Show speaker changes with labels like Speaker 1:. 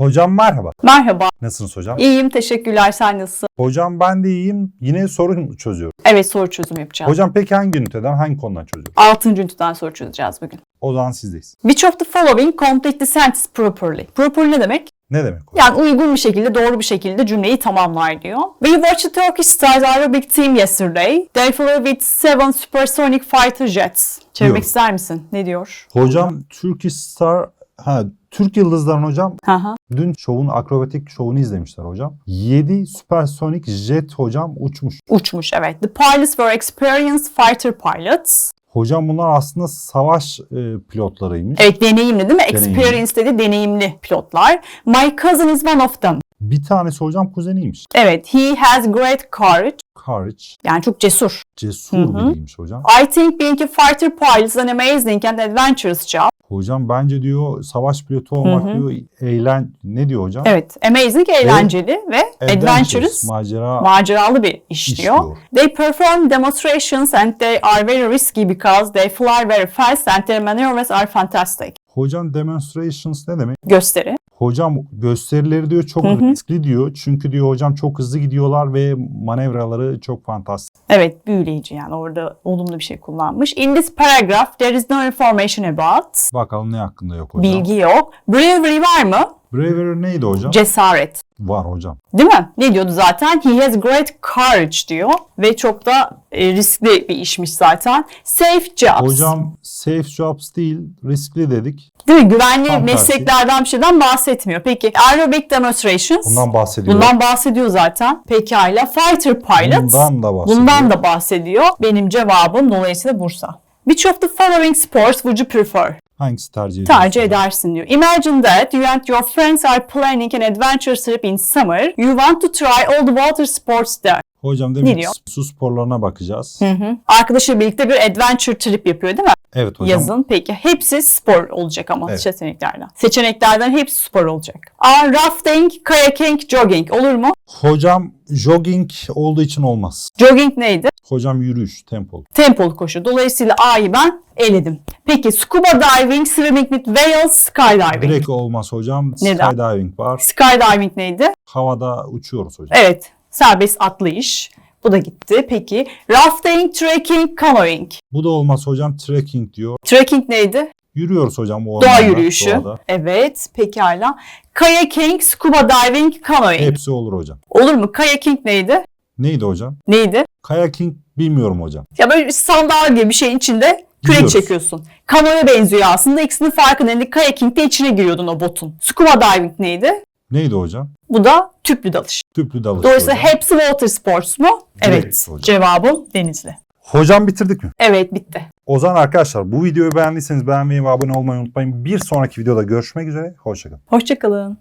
Speaker 1: Hocam merhaba.
Speaker 2: Merhaba.
Speaker 1: Nasılsınız hocam?
Speaker 2: İyiyim, teşekkürler. Sen nasılsın?
Speaker 1: Hocam ben de iyiyim. Yine sorun çözüyorum.
Speaker 2: Evet, soru çözümü yapacağız.
Speaker 1: Hocam peki hangi üniteden, hangi konudan çözüyoruz?
Speaker 2: Altıncı üniteden soru çözeceğiz bugün.
Speaker 1: O zaman sizdeyiz.
Speaker 2: Which of the following complete the sentence properly? Properly ne demek?
Speaker 1: Ne demek hocam?
Speaker 2: Yani uygun bir şekilde, doğru bir şekilde cümleyi tamamlar diyor. We watched the Turkish Stars aerobic team yesterday. They flew with seven supersonic fighter jets. Çevirmek ister misin? Ne diyor?
Speaker 1: Hocam Turkish Star, ha Türk Yıldızların hocam
Speaker 2: hı.
Speaker 1: dün şovun akrobatik şovunu izlemişler hocam. 7 süpersonik jet hocam uçmuş.
Speaker 2: Uçmuş evet. The pilots were experienced fighter pilots.
Speaker 1: Hocam bunlar aslında savaş e, pilotlarıymış.
Speaker 2: Evet deneyimli değil mi?
Speaker 1: Deneyimli.
Speaker 2: Experienced dedi deneyimli pilotlar. My cousin is one of them.
Speaker 1: Bir tanesi hocam kuzeniymiş.
Speaker 2: Evet, he has great courage.
Speaker 1: Courage,
Speaker 2: Yani çok cesur.
Speaker 1: cesur
Speaker 2: Hı hı.
Speaker 1: biriymiş hocam.
Speaker 2: I think being a fighter pilot is an amazing and adventurous job.
Speaker 1: Hocam bence diyor savaş pilotu olmak
Speaker 2: Hı hı.
Speaker 1: diyor eğlen ne diyor hocam?
Speaker 2: Evet, amazing, eğlenceli ve adventurous,
Speaker 1: macera
Speaker 2: maceralı bir iş,
Speaker 1: iş
Speaker 2: diyor.
Speaker 1: diyor.
Speaker 2: They perform demonstrations and they are very risky because they fly very fast and their maneuvers are fantastic.
Speaker 1: Hocam demonstrations ne demek?
Speaker 2: Gösteri.
Speaker 1: Hocam gösterileri diyor çok
Speaker 2: Hı hı.
Speaker 1: riskli diyor. Çünkü diyor hocam çok hızlı gidiyorlar ve manevraları çok fantastik.
Speaker 2: Evet, büyüleyici yani orada olumlu bir şey kullanmış. In this paragraph there is no information about.
Speaker 1: Bakalım ne hakkında yok hocam.
Speaker 2: Bilgi yok. Bravery var mı?
Speaker 1: Bravery neydi hocam?
Speaker 2: Cesaret.
Speaker 1: Var hocam.
Speaker 2: Değil mi? Ne diyordu zaten? He has great courage diyor. Ve çok da e, riskli bir işmiş zaten. Safe jobs.
Speaker 1: Hocam safe jobs değil riskli dedik.
Speaker 2: Değil mi? Güvenli
Speaker 1: Tam tersi.
Speaker 2: mesleklerden bir şeyden bahsetmiyor. Peki aerobic demonstrations.
Speaker 1: Bundan bahsediyor.
Speaker 2: Bundan bahsediyor zaten. Pekala. Fighter pilots.
Speaker 1: Bundan da bahsediyor.
Speaker 2: Bundan da bahsediyor. Benim cevabım dolayısıyla Bursa. Which of the following sports would you prefer?
Speaker 1: Hangisi tercih ediyorsun?
Speaker 2: Tercih edersin diyor. Imagine that you and your friends are planning an adventure trip in summer. You want to try all the water sports there.
Speaker 1: Hocam demek ki su sporlarına bakacağız.
Speaker 2: Hı hı. Arkadaşıyla birlikte bir adventure trip yapıyor değil mi?
Speaker 1: Evet hocam.
Speaker 2: Yazın. Peki. Hepsi spor olacak ama
Speaker 1: Evet.
Speaker 2: seçeneklerden. Seçeneklerden hepsi spor olacak. A. Rafting, kayaking, jogging. Olur mu?
Speaker 1: Hocam jogging olduğu için olmaz.
Speaker 2: Jogging neydi?
Speaker 1: Hocam yürüyüş, tempo.
Speaker 2: Tempolu koşu. Dolayısıyla A'yı ben eledim. Peki scuba diving, swimming with whales, skydiving.
Speaker 1: Direkt olmaz hocam.
Speaker 2: Neden?
Speaker 1: Skydiving var.
Speaker 2: Skydiving neydi?
Speaker 1: Havada uçuyoruz hocam.
Speaker 2: Evet. Serbest atlayış. Bu da gitti. Peki rafting, trekking, canoeing.
Speaker 1: Bu da olmaz hocam. Trekking diyor.
Speaker 2: Trekking neydi?
Speaker 1: Yürüyoruz hocam o
Speaker 2: Doğa
Speaker 1: ormanda,
Speaker 2: yürüyüşü.
Speaker 1: doğada.
Speaker 2: Evet, pekala. Kayaking, scuba diving, canoeing.
Speaker 1: Hepsi olur hocam.
Speaker 2: Olur mu? Kayaking neydi?
Speaker 1: Neydi hocam?
Speaker 2: Neydi?
Speaker 1: Kayaking bilmiyorum hocam.
Speaker 2: Ya böyle bir sandal gibi bir şeyin içinde kürek
Speaker 1: Gidiyoruz.
Speaker 2: çekiyorsun. Kanoya benziyor aslında. İkisinin farkı ne? Kayaking'de içine giriyordun o botun. Scuba diving neydi?
Speaker 1: Neydi hocam?
Speaker 2: Bu da tüplü dalış.
Speaker 1: Tüplü dalış
Speaker 2: Dolayısıyla
Speaker 1: hocam.
Speaker 2: hepsi water sports mu?
Speaker 1: Direkt
Speaker 2: evet.
Speaker 1: hocam.
Speaker 2: Cevabım denizli.
Speaker 1: Hocam bitirdik mi?
Speaker 2: Evet bitti.
Speaker 1: O zaman arkadaşlar bu videoyu beğendiyseniz beğenmeyi ve abone olmayı unutmayın. Bir sonraki videoda görüşmek üzere. Hoşçakalın.
Speaker 2: Hoşçakalın.